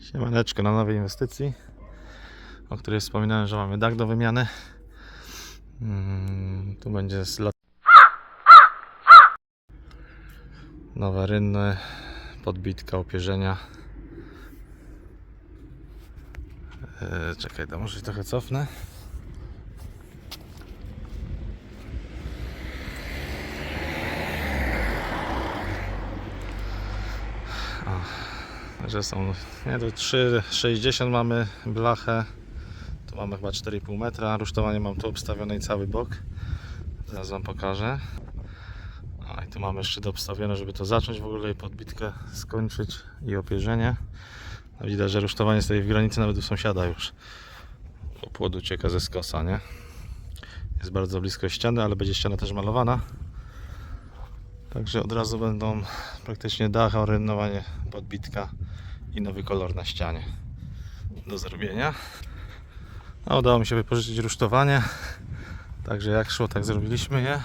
Siemaneczko na nowej inwestycji, o której wspominałem, że mamy dach do wymiany. Mm, tu będzie z lat... Nowe rynny, podbitka, opierzenia. Eee, czekaj, to może się trochę cofnę. Że są, nie to 3,60 mamy blachę, tu mamy chyba 4,5 metra, rusztowanie mam tu obstawione i cały bok, zaraz Wam pokażę. A i tu mamy szczyt obstawiony, żeby to zacząć w ogóle i podbitkę skończyć i opierzenie. No, Widać, że rusztowanie stoi w granicy nawet u sąsiada już. Bo płot ucieka ze skosa, nie? Jest bardzo blisko ściany, ale będzie ściana też malowana. Także od razu będą praktycznie dach, orynnowanie, podbitka i nowy kolor na ścianie do zrobienia. A udało mi się wypożyczyć rusztowanie. Także jak szło, tak zrobiliśmy je.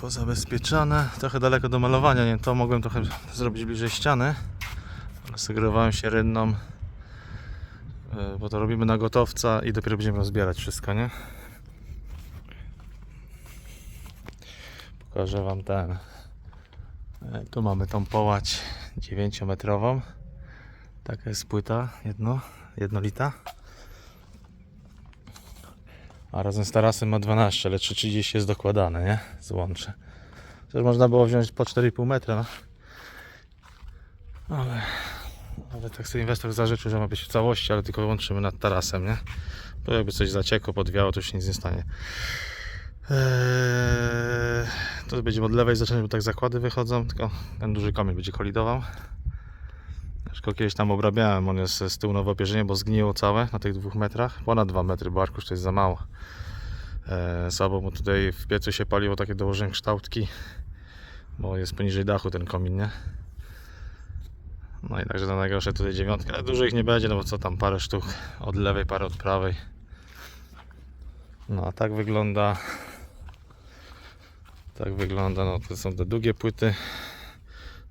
Pozabezpieczone. Trochę daleko do malowania, nie to mogłem trochę zrobić bliżej ściany. Ale sugerowałem się rynną, e, bo to robimy na gotowca i dopiero będziemy rozbierać wszystko, nie? Pokażę Wam ten. E, Tu mamy tą połać 9-metrową. Taka jest płyta jedno, jednolita. A razem z tarasem ma 12, ale 3,30 jest dokładane, nie? Złącze. Też można było wziąć po 4,5 metra. no. Ale, ale tak sobie inwestor zażyczył, że ma być w całości, ale tylko łączymy nad tarasem, nie? Bo jakby coś zaciekło, podwiało, to się nic nie stanie. Eee, to będziemy od lewej zacząć, bo tak zakłady wychodzą, tylko ten duży komin będzie kolidował. Już kiedyś tam obrabiałem, on jest z tyłu nowe opierzenie, bo zgniło całe na tych dwóch metrach. Ponad 2 metry, bo arkusz to jest za mało. Eee, słabo mu tutaj w piecu się paliło, takie dołożyłem kształtki, bo jest poniżej dachu ten komin, nie? No i także na najgorsze tutaj dziewiątkę, ale dużo ich nie będzie, no bo co tam, parę sztuk od lewej, parę od prawej. No a tak wygląda tak wygląda, no to są te długie płyty.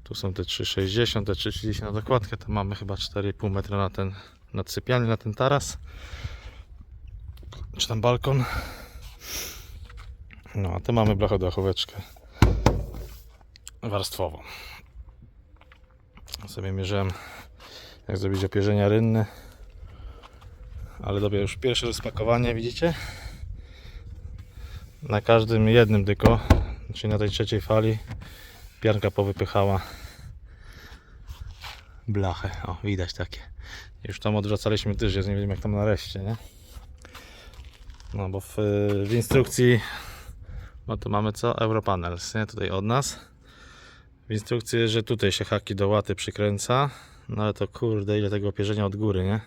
Tu są te 3,60, te 3,30 na dokładkę. Tam mamy chyba 4,5 metra na ten nad sypialnię, na ten taras. Czy tam balkon. No a tu mamy blachodachóweczkę warstwową. Sobie mierzyłem jak zrobić opierzenia rynne. Ale dobię już pierwsze rozpakowanie, widzicie? Na każdym jednym tylko czyli na tej trzeciej fali pianka powypychała blachę. O, widać takie. Już tam odwracaliśmy też, ja nie wiem jak tam na reszcie, nie? No bo w, w instrukcji no to mamy co? Europanels, nie? Tutaj od nas. W instrukcji jest, że tutaj się haki do łaty przykręca. No ale to kurde, ile tego opierzenia od góry, nie?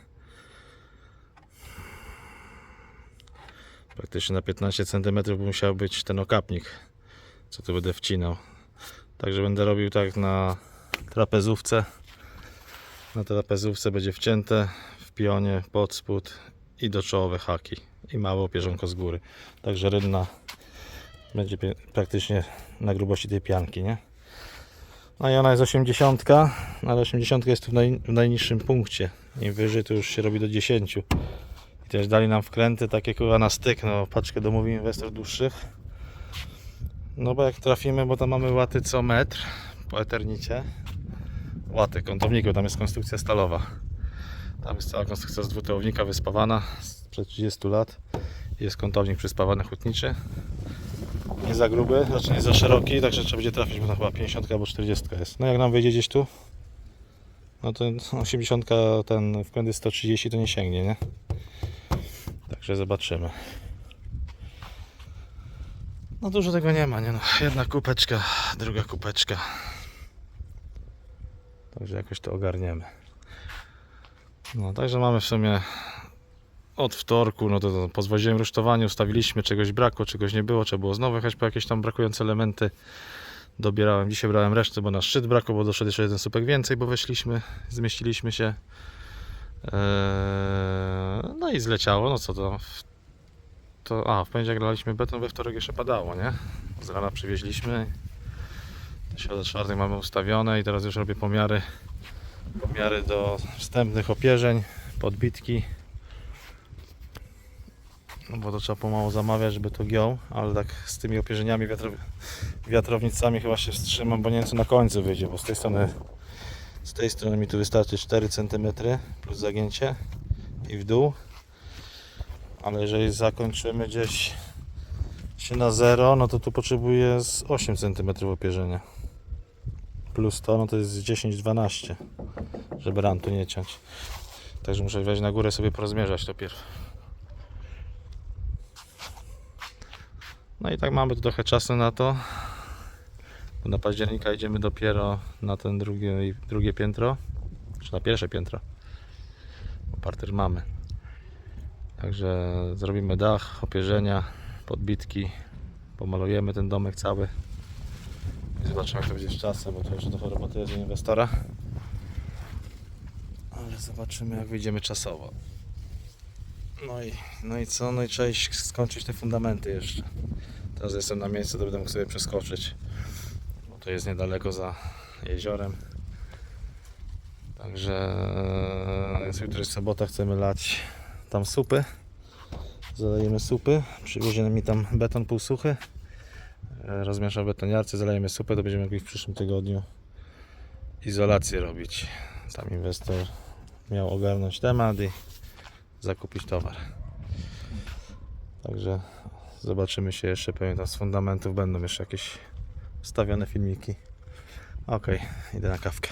Praktycznie na 15 cm musiał być ten okapnik co tu będę wcinał. Także będę robił tak na trapezówce. Na trapezówce będzie wcięte w pionie, pod spód i do czołowe haki i małe opierzonko z góry. Także rynna będzie praktycznie na grubości tej pianki, nie? No i ona jest 80, ale 80 jest tu w, naj, w najniższym punkcie. Im wyżej to już się robi do 10. I też dali nam wkręty takie kurwa na styk, no paczkę domówi inwestor dłuższych. No bo jak trafimy, bo tam mamy łaty co metr po eternicie. Łaty kątowników, tam jest konstrukcja stalowa. Tam jest cała konstrukcja z dwutyłownika wyspawana sprzed 30 lat. Jest kątownik przyspawany hutniczy. Nie za gruby, znaczy nie za szeroki, także trzeba będzie trafić, bo to chyba 50 albo 40 jest. No jak nam wyjdzie gdzieś tu, no to 80 ten jest 130 to nie sięgnie, nie? Także zobaczymy. No dużo tego nie ma, nie no. Jedna kupeczka, druga kupeczka. Także jakoś to ogarniemy. No także mamy w sumie od wtorku, no to, to pozwoziłem rusztowanie, ustawiliśmy, czegoś brakło, czegoś nie było, trzeba było znowu jechać po jakieś tam brakujące elementy. Dobierałem, dzisiaj brałem resztę, bo na szczyt brakło, bo doszedł jeszcze jeden supek więcej, bo weszliśmy, zmieściliśmy się. Eee, no i zleciało, no co to, to, a, w poniedziałek graliśmy beton, we wtorek jeszcze padało, nie? Z rana przywieźliśmy. Środę czwartek mamy ustawione i teraz już robię pomiary pomiary do wstępnych opierzeń, podbitki. No bo to trzeba pomału zamawiać, żeby to giął, ale tak z tymi opierzeniami wiatro, wiatrownicami chyba się wstrzymam, bo nie wiem co na końcu wyjdzie, bo z tej strony z tej strony mi tu wystarczy 4 cm plus zagięcie i w dół. Ale jeżeli zakończymy gdzieś się na 0, no to tu potrzebuję z 8 cm opierzenia. Plus to, no to jest 10-12, żeby ram tu nie ciąć. Także muszę wejść na górę sobie porozmierzać to pierw. No i tak mamy trochę czasu na to. Bo na października idziemy dopiero na ten drugie, drugie piętro, czy na pierwsze piętro. Bo parter mamy. Także zrobimy dach, opierzenia, podbitki, pomalujemy ten domek cały. I zobaczymy jak to będzie z czasem, bo to jeszcze trochę roboty jest inwestora. Ale zobaczymy jak wyjdziemy czasowo. No i, no i co? No i trzeba skończyć te fundamenty jeszcze. Teraz jestem na miejscu, to będę mógł sobie przeskoczyć. Bo to jest niedaleko za jeziorem. Także jest jutro jest sobota, chcemy lać tam supy. Zalejemy supy. Przywiezie mi tam beton półsuchy. E, Rozmiesza w betoniarce, zalejemy supę, to będziemy mogli w przyszłym tygodniu izolację robić. Tam inwestor miał ogarnąć temat i zakupić towar. Także zobaczymy się jeszcze pewnie tam z fundamentów będą jeszcze jakieś wstawione filmiki. Ok, idę na kawkę.